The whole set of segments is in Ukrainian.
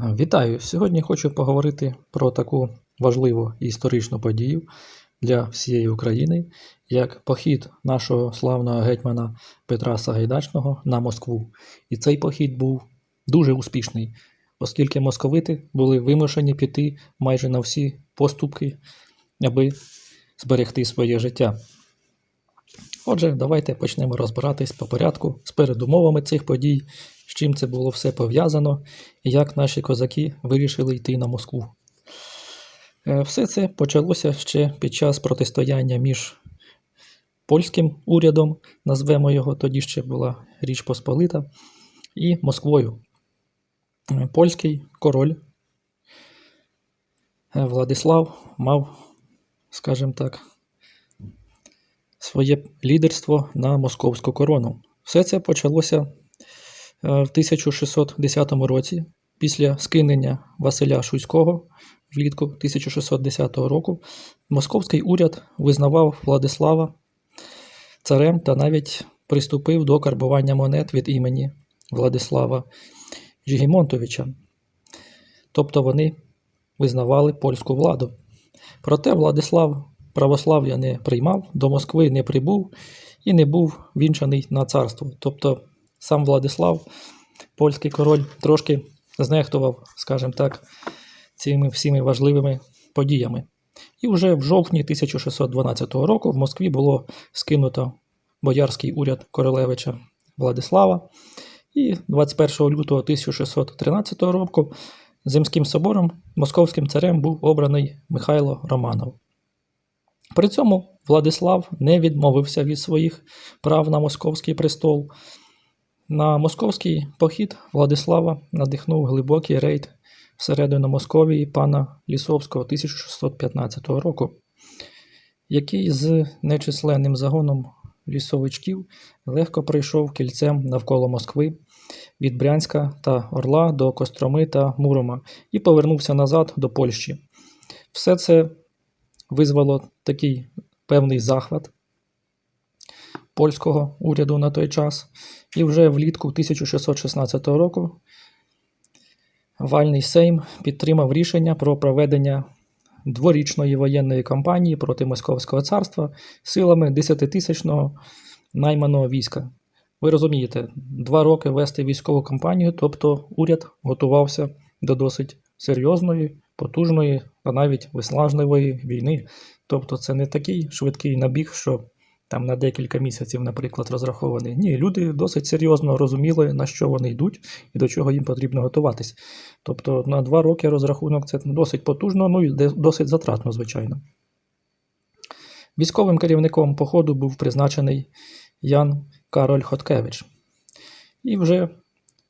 Вітаю! Сьогодні хочу поговорити про таку важливу історичну подію для всієї України, як похід нашого славного гетьмана Петра Сагайдачного на Москву. І цей похід був дуже успішний, оскільки московити були вимушені піти майже на всі поступки, аби зберегти своє життя. Отже, давайте почнемо розбиратись по порядку з передумовами цих подій, з чим це було все пов'язано і як наші козаки вирішили йти на Москву. Е, Все це почалося ще під час протистояння між польським урядом, назвемо його, тоді ще була Річ Посполита, і Москвою. Е, Польський король е, Владислав мав, скажімо так, своє лідерство на московську корону. Все це почалося е, в 1610 році після скинення Василя Шуйського влітку 1610 року. Московський уряд визнавав Владислава царем та навіть приступив до карбування монет від імені Владислава Жігімонтовича. Тобто вони визнавали польську владу. Проте Владислав православ'я не приймав, до Москви не прибув і не був вінчаний на царство. Тобто сам Владислав, польський король, трошки знехтував, скажімо так, цими всіми важливими подіями. І вже в жовтні 1612 року в Москві було скинуто боярський уряд королевича Владислава. І 21 лютого 1613 року Земським собором московським царем був обраний Михайло Романов. При цьому Владислав не відмовився від своїх прав на московський престол. На московський похід Владислава надихнув глибокий рейд всередину Московії пана Лісовського 1615 року, який з нечисленним загоном лісовичків легко пройшов кільцем навколо Москви від Брянська та Орла до Костроми та Мурома і повернувся назад до Польщі. Все це визвало такий певний захват польського уряду на той час. І вже влітку 1616 року Вальний Сейм підтримав рішення про проведення дворічної воєнної кампанії проти Московського царства силами 10-тисячного найманого війська. Ви розумієте, два роки вести військову кампанію, тобто уряд готувався до досить серйозної, потужної та навіть виснажливої війни. Тобто це не такий швидкий набіг, що там на декілька місяців, наприклад, розрахований. Ні, люди досить серйозно розуміли, на що вони йдуть і до чого їм потрібно готуватись. Тобто на два роки розрахунок це досить потужно, ну і досить затратно, звичайно. Військовим керівником походу був призначений Ян Кароль Хоткевич. І вже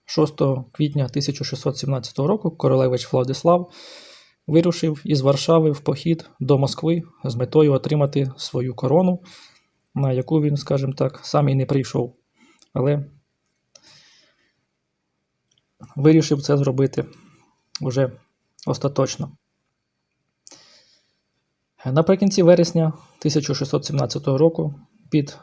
6 квітня 1617 року королевич Владислав вирушив із Варшави в похід до Москви з метою отримати свою корону, на яку він, скажімо так, сам і не прийшов. Але вирішив це зробити вже остаточно. Наприкінці вересня 1617 року під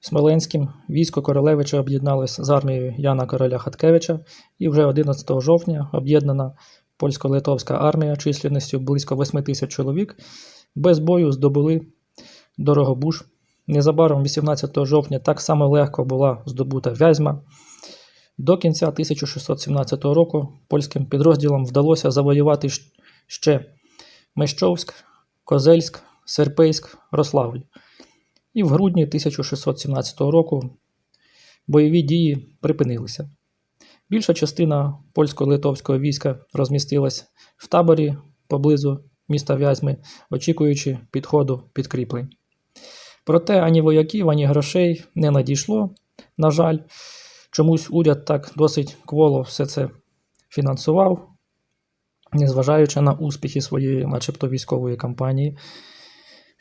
Смоленським військо Королевича об'єдналось з армією Яна Короля Хаткевича, і вже 11 жовтня об'єднана польсько-литовська армія численністю близько 8 тисяч чоловік без бою здобули Дорогобуж. Незабаром 18 жовтня так само легко була здобута Вязьма. До кінця 1617 року польським підрозділам вдалося завоювати ще Мещовськ, Козельськ, Серпейськ, Рославль. І в грудні 1617 року бойові дії припинилися. Більша частина польсько-литовського війська розмістилась в таборі поблизу міста Вязьми, очікуючи підходу підкріплень. Проте ані вояків, ані грошей не надійшло. На жаль, чомусь уряд так досить кволо все це фінансував, незважаючи на успіхи своєї, начебто, військової кампанії.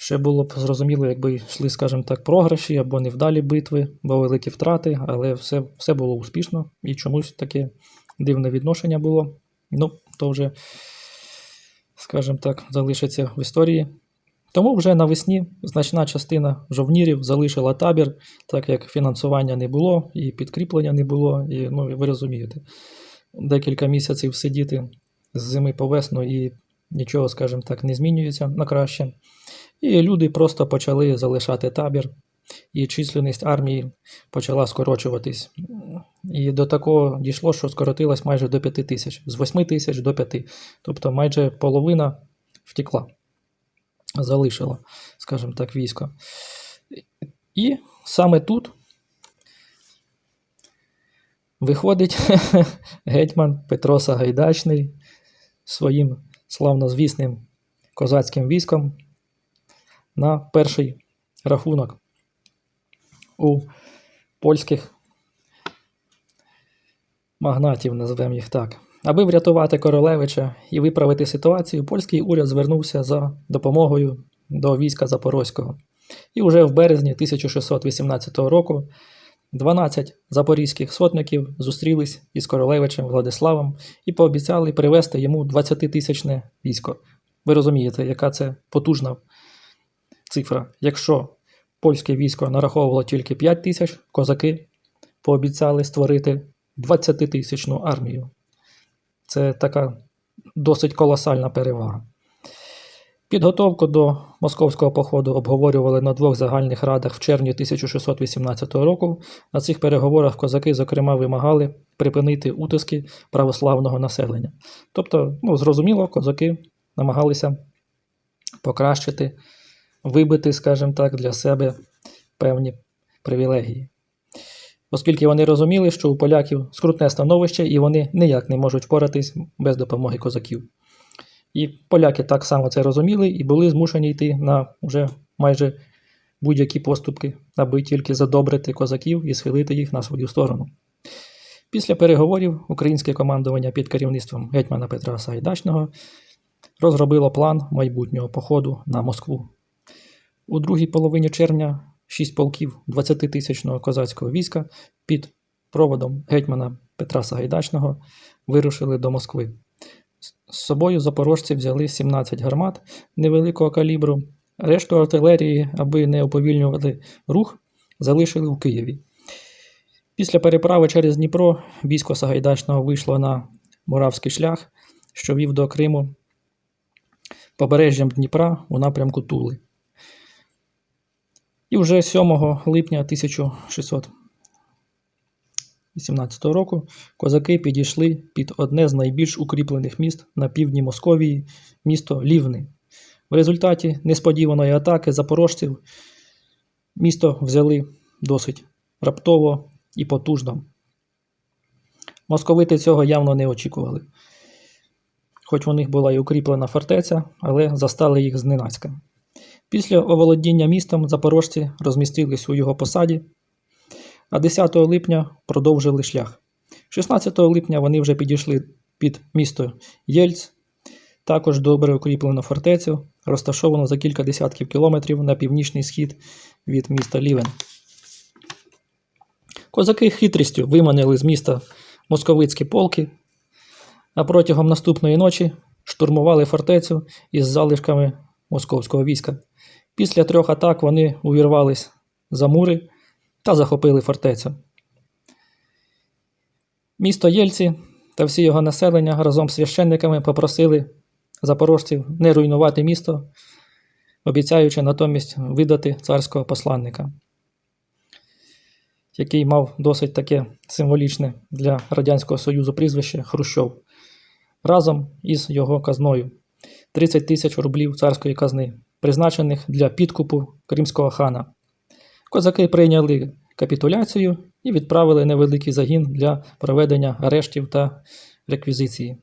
Ще було б зрозуміло, якби йшли, скажімо так, програші або невдалі битви, бо великі втрати, але все, все було успішно і чомусь таке дивне відношення було. Ну, то вже, скажімо так, залишиться в історії. Тому вже навесні значна частина жовнірів залишила табір, так як фінансування не було і підкріплення не було, і ну, ви розумієте. декілька місяців сидіти з зими по весну і нічого, скажімо так, не змінюється на краще. І люди просто почали залишати табір, і численність армії почала скорочуватись. І до такого дійшло, що скоротилось майже до 5 тисяч, з 8 тисяч до 5. Тобто майже половина втекла, залишила, скажімо так, військо. І саме тут виходить гетьман Петро Сагайдачний своїм славнозвісним козацьким військом на перший рахунок у польських магнатів, назвемо їх так. Аби врятувати королевича і виправити ситуацію, польський уряд звернувся за допомогою до війська Запорозького. І вже в березні 1618 року 12 запорізьких сотників зустрілись із королевичем Владиславом і пообіцяли привезти йому 20-тисячне військо. Ви розумієте, яка це потужна цифра. Якщо польське військо нараховувало тільки 5 тисяч, козаки пообіцяли створити 20-тисячну армію. Це така досить колосальна перевага. Підготовку до московського походу обговорювали на двох загальних радах в червні 1618 року. На цих переговорах козаки, зокрема, вимагали припинити утиски православного населення. Тобто, ну, зрозуміло, козаки намагалися покращити, вибити, скажімо так, для себе певні привілегії. Оскільки вони розуміли, що у поляків скрутне становище і вони ніяк не можуть впоратись без допомоги козаків. І поляки так само це розуміли і були змушені йти на вже майже будь-які поступки, аби тільки задобрити козаків і схилити їх на свою сторону. Після переговорів українське командування під керівництвом гетьмана Петра Сагайдачного розробило план майбутнього походу на Москву. У другій половині червня шість полків 20-тисячного козацького війська під проводом гетьмана Петра Сагайдачного вирушили до Москви. З собою запорожці взяли 17 гармат невеликого калібру, решту артилерії, аби не уповільнювати рух, залишили в Києві. Після переправи через Дніпро військо Сагайдачного вийшло на Муравський шлях, що вів до Криму побережжям Дніпра у напрямку Тули. І вже 7 липня 1618 року козаки підійшли під одне з найбільш укріплених міст на півдні Московії, місто Лівни. В результаті несподіваної атаки запорожців місто взяли досить раптово і потужно. Московити цього явно не очікували. Хоч у них була і укріплена фортеця, але застали їх зненацька. Після оволодіння містом запорожці розмістились у його посаді, а 10 липня продовжили шлях. 16 липня вони вже підійшли під місто Єльц, також добре укріплену фортецю, розташовану за кілька десятків кілометрів на північний схід від міста Лівен. Козаки хитрістю виманили з міста московицькі полки, а протягом наступної ночі штурмували фортецю із залишками московського війська. Після трьох атак вони увірвались за мури та захопили фортецю. Місто Єльці та всі його населення разом з священниками попросили запорожців не руйнувати місто, обіцяючи натомість видати царського посланника, який мав досить таке символічне для Радянського Союзу прізвище Хрущов, разом із його казною 30 тисяч рублів царської казни призначених для підкупу кримського хана. Козаки прийняли капітуляцію і відправили невеликий загін для проведення арештів та реквізиції.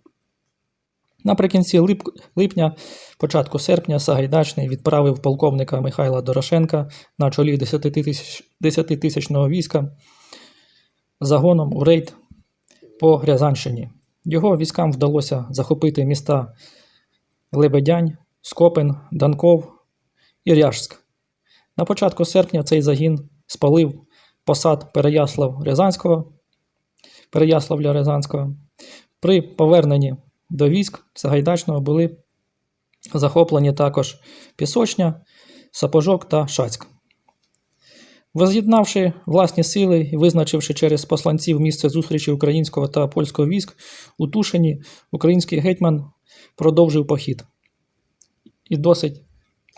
Наприкінці лип... липня, початку серпня, Сагайдачний відправив полковника Михайла Дорошенка на чолі 10-тисячного війська загоном у рейд по Рязанщині. Його військам вдалося захопити міста Лебедянь, Скопин, Данков і Ряжськ. На початку серпня цей загін спалив посад Переяслав Рязанського, Переяславля Рязанського. При поверненні до військ Сагайдачного були захоплені також Пісочня, Сапожок та Шацьк. Воз'єднавши власні сили і визначивши через посланців місце зустрічі українського та польського військ у Тушині, український гетьман продовжив похід. І досить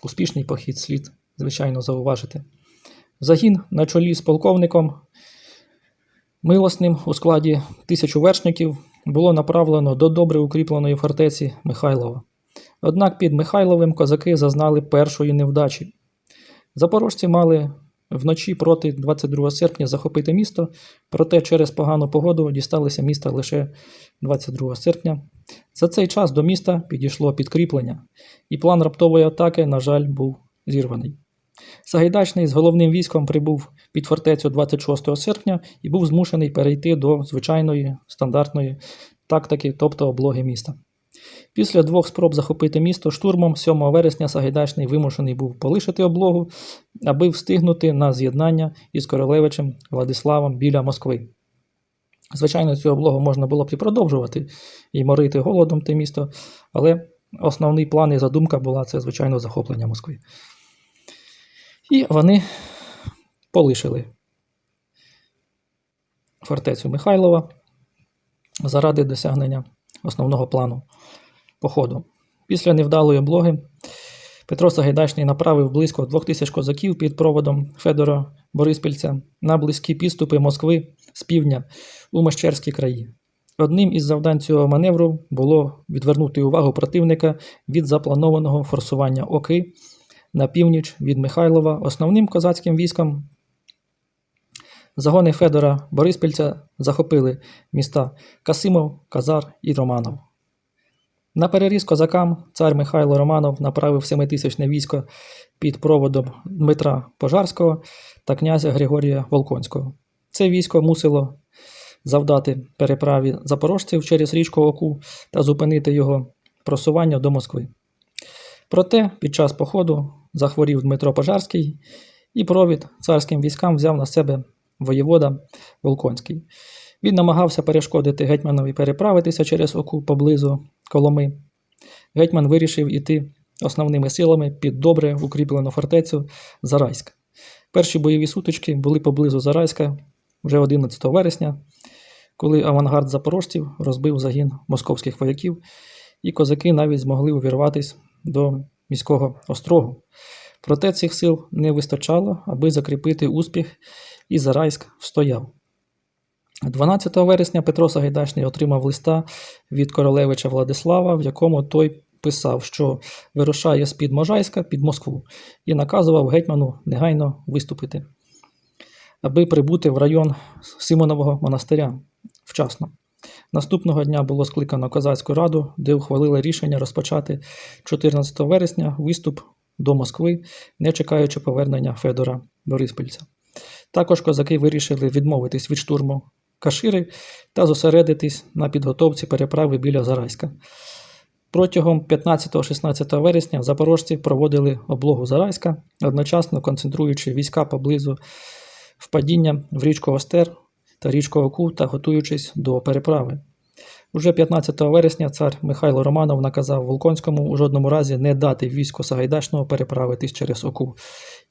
успішний похід слід, звичайно, зауважити. Загін на чолі з полковником Милосним у складі тисячу вершників було направлено до добре укріпленої фортеці Михайлова. Однак під Михайловим козаки зазнали першої невдачі. Запорожці мали вночі проти 22 серпня захопити місто, проте через погану погоду дісталися міста лише 22 серпня. За цей час до міста підійшло підкріплення, і план раптової атаки, на жаль, був зірваний. Сагайдачний з головним військом прибув під фортецю 26 серпня і був змушений перейти до звичайної стандартної тактики, тобто облоги міста. Після двох спроб захопити місто штурмом 7 вересня Сагайдачний вимушений був полишити облогу, аби встигнути на з'єднання із королевичем Владиславом біля Москви. Звичайно, цю облогу можна було б і продовжувати і морити голодом те місто, але основний план і задумка була це, звичайно, захоплення Москви. І вони полишили фортецю Михайлова заради досягнення основного плану походу. Після невдалої облоги Петро Сагайдачний направив близько двох тисяч козаків під проводом Федора Бориспільця на близькі підступи Москви з півдня у Мещерські краї. Одним із завдань цього маневру було відвернути увагу противника від запланованого форсування Оки на північ від Михайлова основним козацьким військом. Загони Федора Бориспільця захопили міста Касимов, Казар і Романов. На переріз козакам цар Михайло Романов направив семитисячне військо під проводом Дмитра Пожарського та князя Григорія Волконського. Це військо мусило завдати переправі запорожців через річку Оку та зупинити його просування до Москви. Проте під час походу захворів Дмитро Пожарський і провід царським військам взяв на себе воєвода Волконський. Він намагався перешкодити гетьманові переправитися через Оку поблизу Коломи. Гетьман вирішив іти основними силами під добре укріплену фортецю Зарайськ. Перші бойові сутички були поблизу Зарайська вже 11 вересня, коли авангард запорожців розбив загін московських вояків, і козаки навіть змогли увірватися до міського острогу. Проте цих сил не вистачало, аби закріпити успіх, і Зарайськ встояв. 12 вересня Петро Сагайдачний отримав листа від королевича Владислава, в якому той писав, що вирушає з-під Можайська під Москву, і наказував гетьману негайно виступити, аби прибути в район Симонового монастиря вчасно. Наступного дня було скликано козацьку раду, де ухвалили рішення розпочати 14 вересня виступ до Москви, не чекаючи повернення Федора Бориспільця. Також козаки вирішили відмовитись від штурму Кашири та зосередитись на підготовці переправи біля Зарайська. Протягом 15-16 вересня запорожці проводили облогу Зарайська, одночасно концентруючи війська поблизу впадіння в річку Остер та річку Оку та готуючись до переправи. Уже 15 вересня цар Михайло Романов наказав Волконському у жодному разі не дати війську Сагайдачного переправитись через Оку.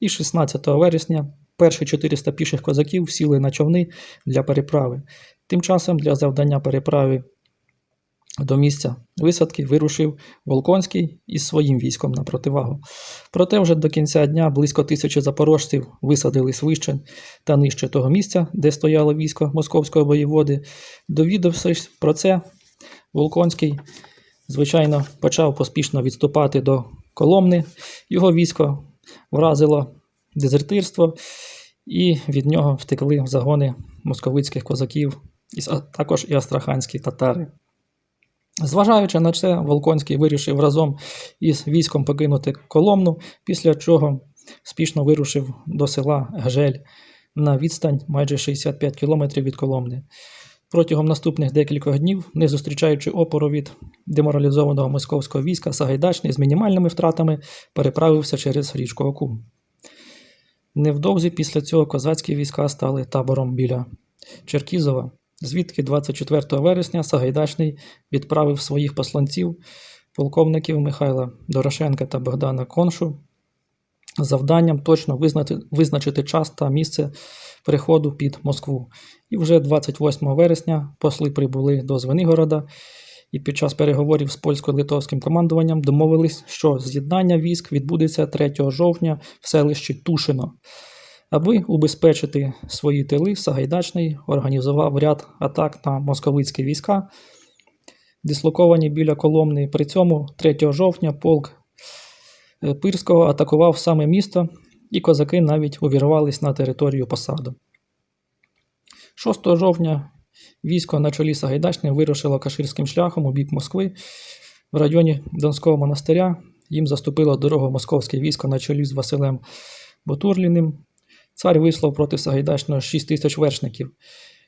І 16 вересня перші 400 піших козаків сіли на човни для переправи. Тим часом для завдання переправи до місця висадки вирушив Волконський із своїм військом на противагу. Проте вже до кінця дня близько тисячі запорожців висадились вище та нижче того місця, де стояло військо московського воєводи. Довідавшись про це, Волконський, звичайно, почав поспішно відступати до Коломни. Його військо вразило дезертирство, і від нього втекли загони московицьких козаків, а також і астраханські татари. Зважаючи на це, Волконський вирішив разом із військом покинути Коломну, після чого спішно вирушив до села Гжель на відстань майже 65 кілометрів від Коломни. Протягом наступних декількох днів, не зустрічаючи опору від деморалізованого московського війська, Сагайдачний з мінімальними втратами переправився через річку Оку. Невдовзі після цього козацькі війська стали табором біля Черкізова, звідки 24 вересня Сагайдачний відправив своїх посланців, полковників Михайла Дорошенка та Богдана Коншу завданням точно визнати, визначити час та місце приходу під Москву. І вже 28 вересня посли прибули до Звенигорода і під час переговорів з польсько-литовським командуванням домовились, що з'єднання військ відбудеться 3 жовтня в селищі Тушино. Аби убезпечити свої тили, Сагайдачний організував ряд атак на московицькі війська, дислоковані біля Коломни. При цьому 3 жовтня полк е, Пирського атакував саме місто, і козаки навіть увірвались на територію посаду. 6 жовтня військо на чолі Сагайдачним вирушило каширським шляхом у бік Москви. В районі Донського монастиря їм заступило дорогу московське військо на чолі з Василем Бутурліним. Цар вислав проти Сагайдачного 6 тисяч вершників,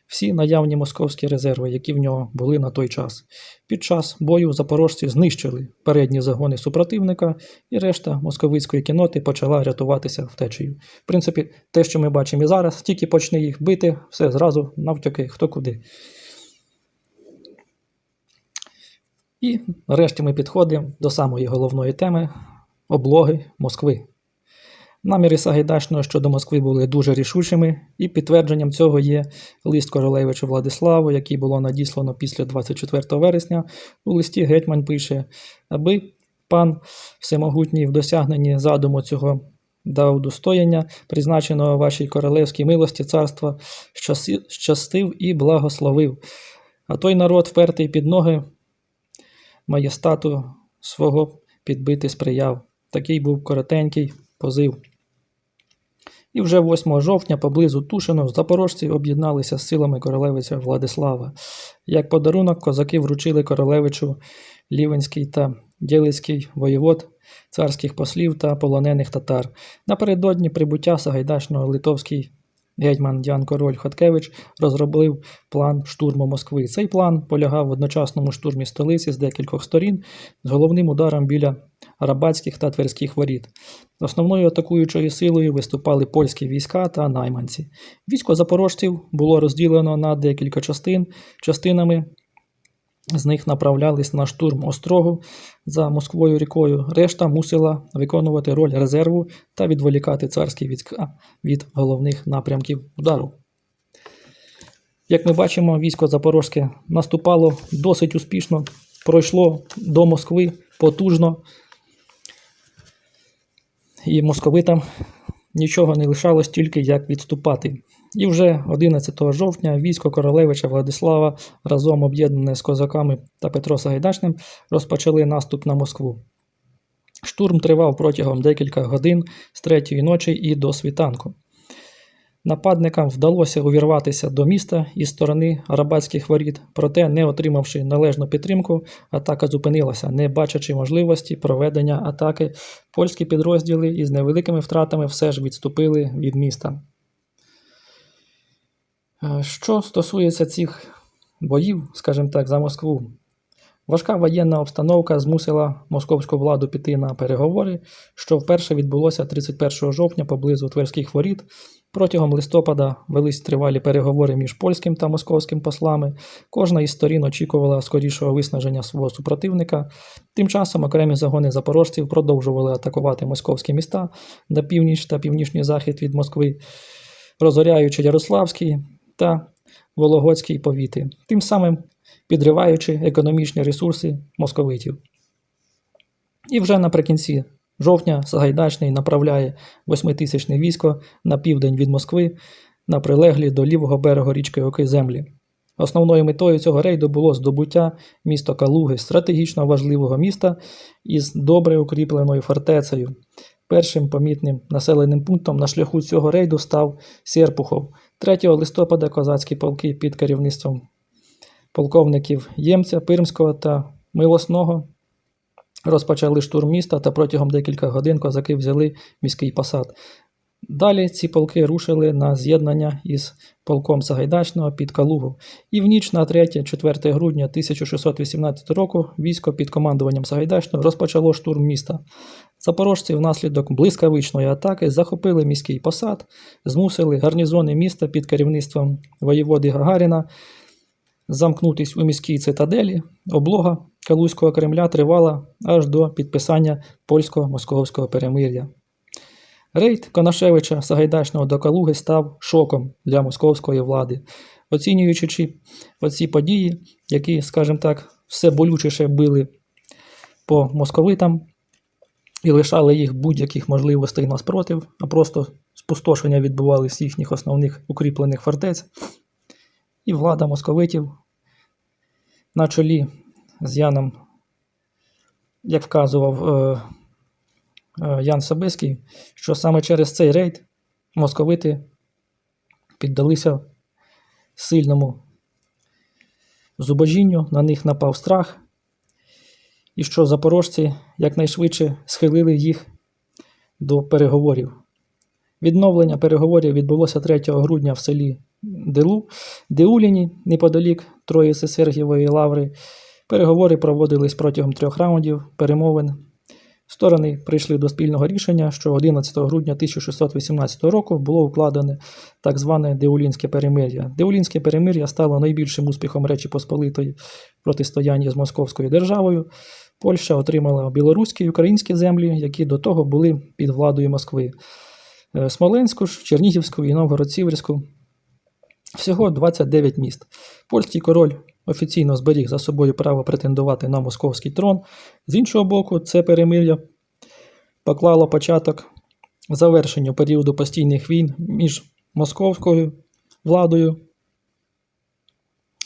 всі наявні московські резерви, які в нього були на той час. Під час бою запорожці знищили передні загони супротивника, і решта московицької кіноти почала рятуватися втечею. В принципі, те, що ми бачимо і зараз, тільки почне їх бити, все зразу навтяки хто куди. І нарешті ми підходимо до самої головної теми облоги Москви. Наміри Сагайдачного щодо Москви були дуже рішучими, і підтвердженням цього є лист королевичу Владиславу, який було надіслано після 24 вересня. У листі гетьман пише, аби пан всемогутній в досягненні задуму цього дав достояння, призначеного вашій королевській милості царства, щастив і благословив. А той народ, впертий під ноги маєстату свого підбити сприяв. Такий був коротенький позив. І вже 8 жовтня поблизу Тушино запорожці об'єдналися з силами королевича Владислава. Як подарунок козаки вручили королевичу Лівенський та Дєлицький воєвод царських послів та полонених татар. Напередодні прибуття Сагайдачного литовський гетьман Дян Король Хаткевич розробив план штурму Москви. Цей план полягав в одночасному штурмі столиці з декількох сторін з головним ударом біля Рабатських та Тверських воріт. Основною атакуючою силою виступали польські війська та найманці. Військо запорожців було розділено на декілька частин. Частинами з них направлялись на штурм Острогу за Москвою рікою. Решта мусила виконувати роль резерву та відволікати царські війська від головних напрямків удару. Як ми бачимо, військо Запорозьке наступало досить успішно, пройшло до Москви потужно, і московитам нічого не лишалось тільки як відступати. І вже 11 жовтня військо королевича Владислава разом об'єднане з козаками та Петро Сагайдачним розпочали наступ на Москву. Штурм тривав протягом декілька годин з третьої ночі і до світанку. Нападникам вдалося увірватися до міста із сторони Арабатських воріт, проте, не отримавши належну підтримку, атака зупинилася, не бачачи можливості проведення атаки. Польські підрозділи із невеликими втратами все ж відступили від міста. Що стосується цих боїв, скажімо так, за Москву, важка воєнна обстановка змусила московську владу піти на переговори, що вперше відбулося 31 жовтня поблизу Тверських воріт. Протягом листопада велись тривалі переговори між польським та московським послами. Кожна із сторін очікувала скорішого виснаження свого супротивника. Тим часом окремі загони запорожців продовжували атакувати московські міста на північ та північний захід від Москви, розоряючи Ярославський та Вологодський повіти, тим самим підриваючи економічні ресурси московитів. І вже наприкінці жовтня Сагайдачний направляє восьмитисячне військо на південь від Москви на прилеглі до лівого берега річки Оки землі. Основною метою цього рейду було здобуття міста Калуги, стратегічно важливого міста із добре укріпленою фортецею. Першим помітним населеним пунктом на шляху цього рейду став Серпухов. 3 листопада козацькі полки під керівництвом полковників Ємця, Пирмського та Милосного розпочали штурм міста та протягом декілька годин козаки взяли міський посад. Далі ці полки рушили на з'єднання із полком Сагайдачного під Калугу. І в ніч на 3-4 грудня 1618 року військо під командуванням Сагайдачного розпочало штурм міста. Запорожці внаслідок блискавичної атаки захопили міський посад, змусили гарнізони міста під керівництвом воєводи Гагаріна замкнутись у міській цитаделі. Облога Калузького Кремля тривала аж до підписання польсько-московського перемир'я. Рейд Конашевича Сагайдачного до Калуги став шоком для московської влади, оцінюючи оці події, які, скажімо так, все болючіше били по московитам і лишали їх будь-яких можливостей на спротив, а просто спустошення відбувалися їхніх основних укріплених фортець. І влада московитів на чолі з Яном, як вказував е, е, Ян Собеський, що саме через цей рейд московити піддалися сильному зубожінню, на них напав страх, і що запорожці якнайшвидше схилили їх до переговорів. Відновлення переговорів відбулося 3 грудня в селі Делу, Деуліні, неподалік Троїси Сергієвої лаври. Переговори проводились протягом трьох раундів перемовин. Сторони прийшли до спільного рішення, що 11 грудня 1618 року було укладене так зване Деулінське перемир'я. Деулінське перемир'я стало найбільшим успіхом Речі Посполитої в протистоянні з Московською державою. Польща отримала білоруські і українські землі, які до того були під владою Москви. Е, Смоленську Чернігівську і Новгород-Сіверську. Всього 29 міст. Польський король офіційно зберіг за собою право претендувати на московський трон. З іншого боку, це перемир'я поклало початок завершенню періоду постійних війн між московською владою,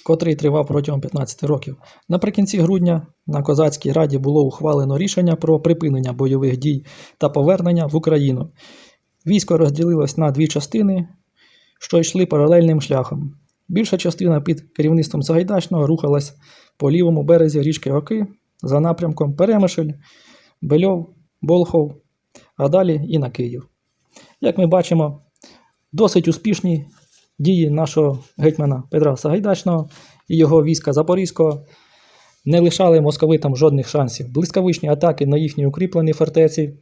котрий тривав протягом 15 років. Наприкінці грудня на Козацькій раді було ухвалено рішення про припинення бойових дій та повернення в Україну. Військо розділилось на дві частини, що йшли паралельним шляхом. Більша частина під керівництвом Сагайдачного рухалась по лівому березі річки Оки за напрямком Перемишль, Бельов, Болхов, а далі і на Київ. Як ми бачимо, досить успішні дії нашого гетьмана Петра Сагайдачного і його війська Запорізького не лишали московитам жодних шансів. Блискавичні атаки на їхні укріплені фортеці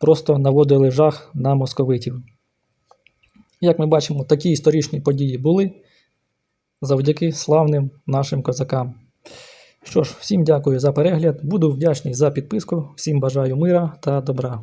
просто наводили жах на московитів. Як ми бачимо, такі історичні події були завдяки славним нашим козакам. Що ж, всім дякую за перегляд. Буду вдячний за підписку. Всім бажаю мира та добра.